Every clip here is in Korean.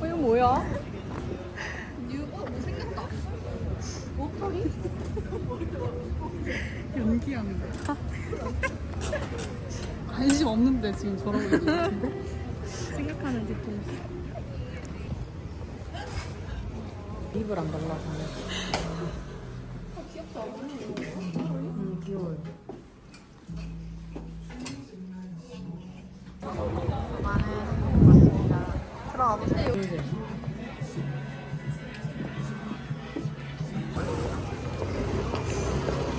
어, 이거 뭐야? 뉴, 어, 뭐 생겼다. 워터리? 연기하는 거야. 관심 없는데 지금 저러고 있는 거? 생각하는 뒤통수. 입을 안 발라서. 음, 귀여워요. 들어가 보세요. 이제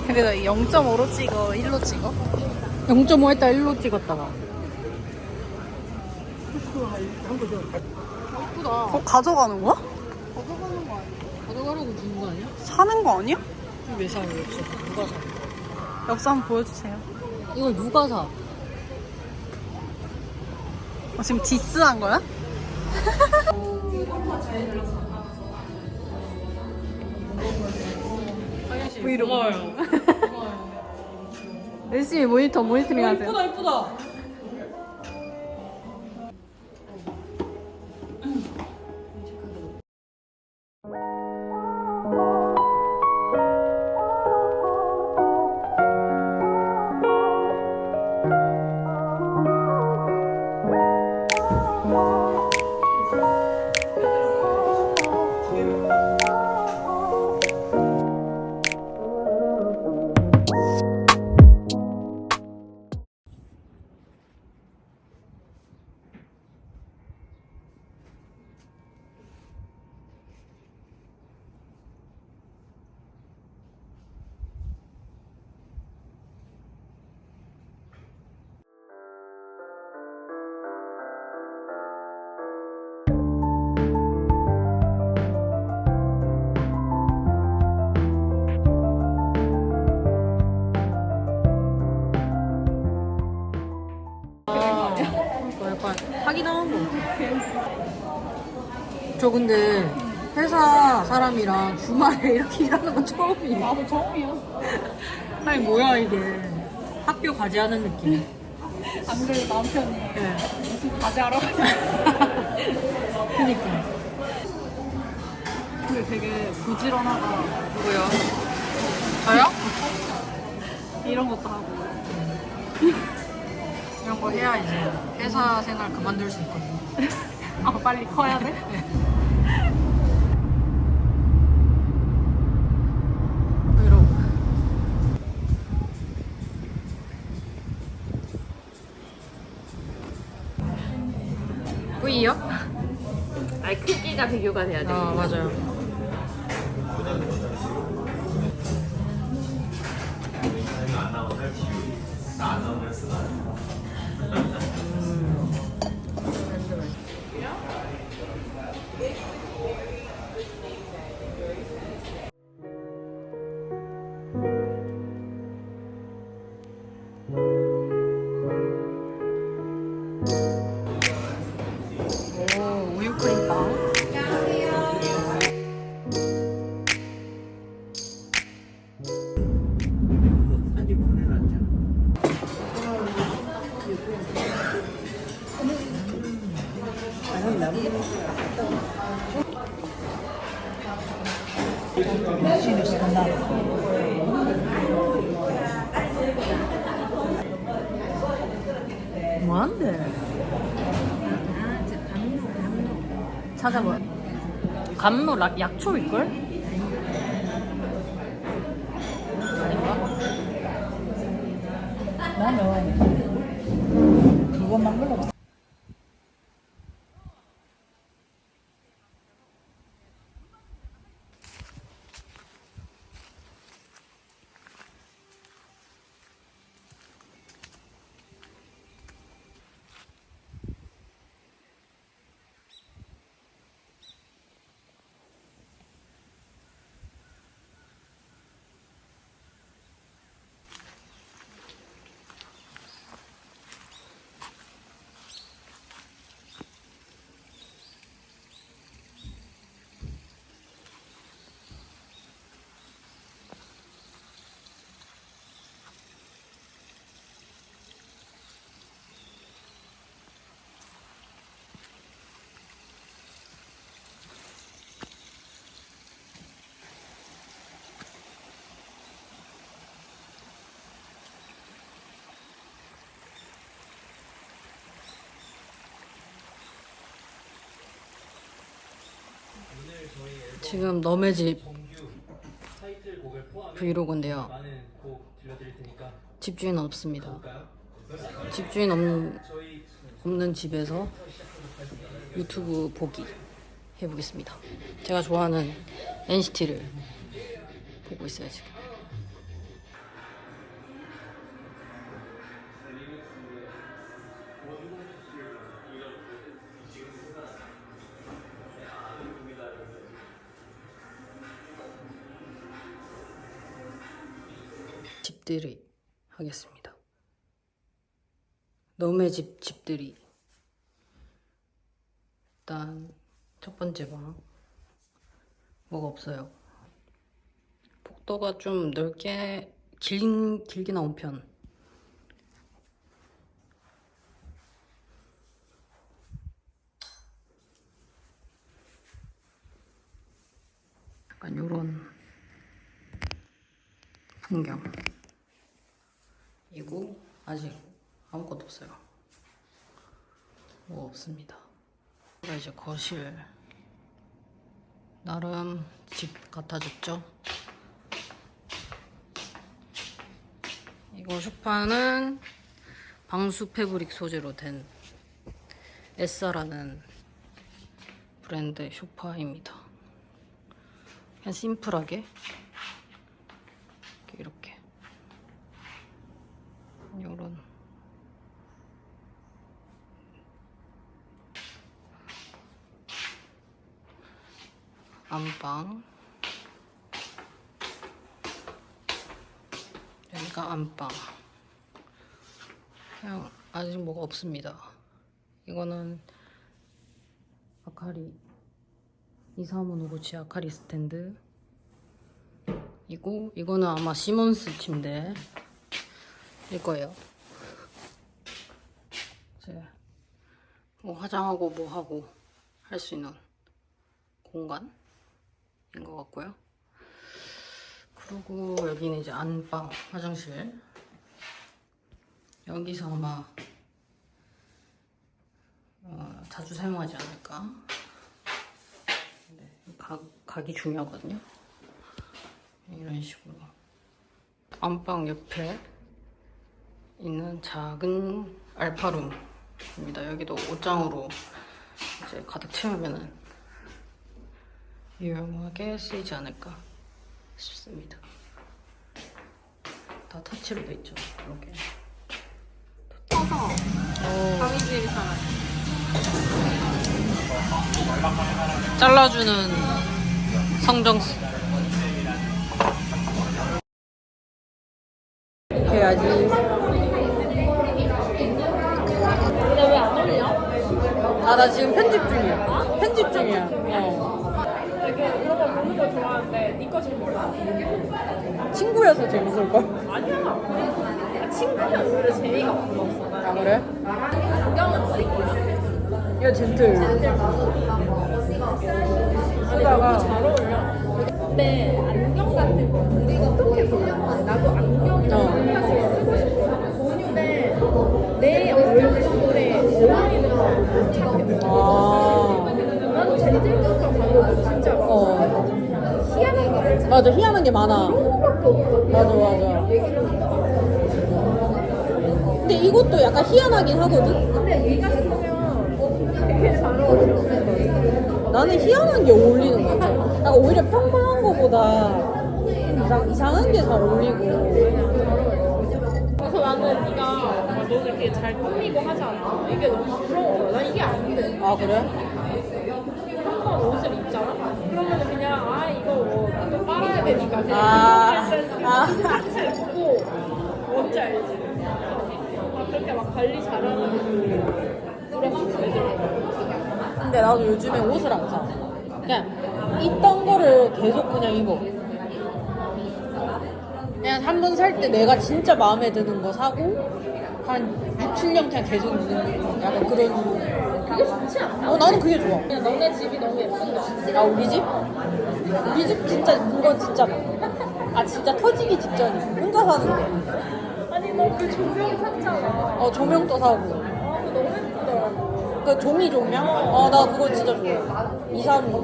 근데 나 0.5로 찍어, 1로 찍어? 0.5 했다 1로 찍었다가. 예쁘다. 어, 가져가는 거야? 가져가는 거 아니야? 가져가려고 주는 거 아니야? 사는 거 아니야? 왜 사? 왜 없어? 누가 사? 엽서 한번 보여주세요. 이걸 누가 사? 어, 지금 디스한 거야? 브이로그. 열심히 모니터 모니터링 하세요. 예쁘다 예쁘다. 저 근데 회사 사람이랑 주말에 이렇게 일하는 건 처음이에요. 나도 처음이야. 아니 뭐야 이게 학교 과제하는 느낌. 안 그래도 남편이 예. 무슨 과제하러 가냐. 그니까. 근데 되게 부지런하다. 누구요? 저요? 이런 것도 하고. 이런 거 해야 이제 회사 생활 그만둘 수 있거든요. 아, 빨리 커야 돼? 이 돼야 돼. 아 맞아요. 오 뭐한데? 찾아봐. 감로 락 약초일걸? 아닌가? 나는 그것만 불러 지금 너네 집 브이로그인데요. 집주인 없습니다. 집주인 없는, 없는 집에서 유튜브 보기 해보겠습니다. 제가 좋아하는 NCT를 보고 있어요 지금. 집들이 하겠습니다. 너의 집 집들이. 일단 첫 번째 방 뭐가 없어요. 복도가 좀 넓게 길 길게 나온 편. 약간 요런 풍경. 이고 아직 아무것도 없어요. 뭐 없습니다. 여기가 이제 거실. 나름 집 같아졌죠? 이거 소파는 방수 패브릭 소재로 된 에싸라는 브랜드의 소파입니다. 그냥 심플하게 이렇게 요런. 안방. 여기가 안방. 그냥 아직 뭐가 없습니다. 이거는 아카리 23559치 아카리 스탠드. 이고 이거는 아마 시몬스 침대 일 거예요. 이제 뭐 화장하고 뭐 하고 할 수 있는 공간인 것 같고요. 그리고 여기는 이제 안방 화장실. 여기서 아마 어, 자주 사용하지 않을까. 네, 각, 각이 중요하거든요. 이런 식으로 안방 옆에 있는 작은 알파룸입니다. 여기도 옷장으로 이제 가득 채우면은 유용하게 쓰이지 않을까 싶습니다. 다 터치로 돼 있죠. 이렇게. 강의실이 살아요. 잘라주는 성정수. 해야지. 근데 왜 안 올려? 아, 나 지금 편집 중이야. 편집 중이야. 어. 되게 이런 거 보는 거 좋아하는데 니거 제일 몰라. 친구여서 재밌을걸? 아니야. 아, 친구면 오히려 재미가 없어. 아, 그래? 안경은 어디 거야? 이거 젠틀. 쓰다가. 잘 어울려. 근데 안경 같은 거 어떻게 보면 나도 맞아, 희한한 게 많아. 맞아, 맞아. 근데 이것도 약간 희한하긴 하거든? 근데 얘가 잘 어울려. 나는 희한한 게 어울리는 것 같아. 약간 오히려 평범한 거보다 이상, 이상한 게 잘 어울리고. 그래서 나는 네가 너 이렇게 잘 꾸미고 하지 않아. 이게 너무 거야. 난 이게 안 돼. 아, 그래? 한번 옷을 입잖아? 그러면 그냥 그냥 아. 아. 잘 입고 뭔지 알지? 막 그렇게 막 관리 잘하는 부럽지 근데 나도 요즘에 옷을 안 사. 그냥 있던 거를 계속 그냥 입어. 그냥 한 번 살 때 내가 진짜 마음에 드는 거 사고 한 6, 7년 그냥 계속 입는 거. 약간 그런. 그게 좋지 않아? 어, 나는 그게 좋아. 그냥 너네 집이 너무 예쁜 거 아, 우리 집? 우리 집 진짜 이거 진짜 아 진짜 터지기 직전이야. 혼자 사는데. 아니 너 그 조명 샀잖아 어 조명도 사고. 아 그거 너무 예쁘더라고 그 조미 조명? 어, 나 그거 진짜 좋아해. 이상우.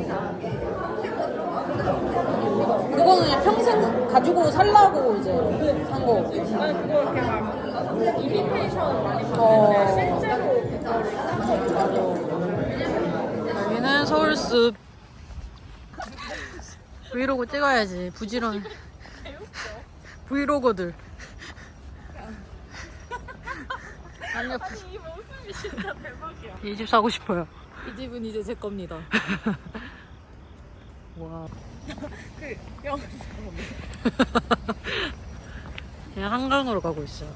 그거는 그냥 평생 가지고 살라고 이제 산 거. 이미테이션 많이 어. 봤는데 실제로 그거를 싼거 여기는 서울숲. 브이로그 찍어야지. 부지런. 브이로거들. 아니요. 아니 이 모습이 진짜 대박이야. 이 집 사고 싶어요. 이 집은 이제 제 겁니다. 와. 그 영상. 그냥 한강으로 가고 있어요.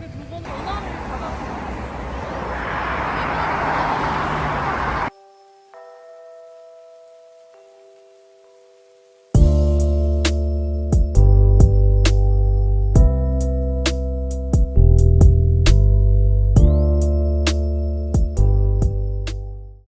그두번 전화.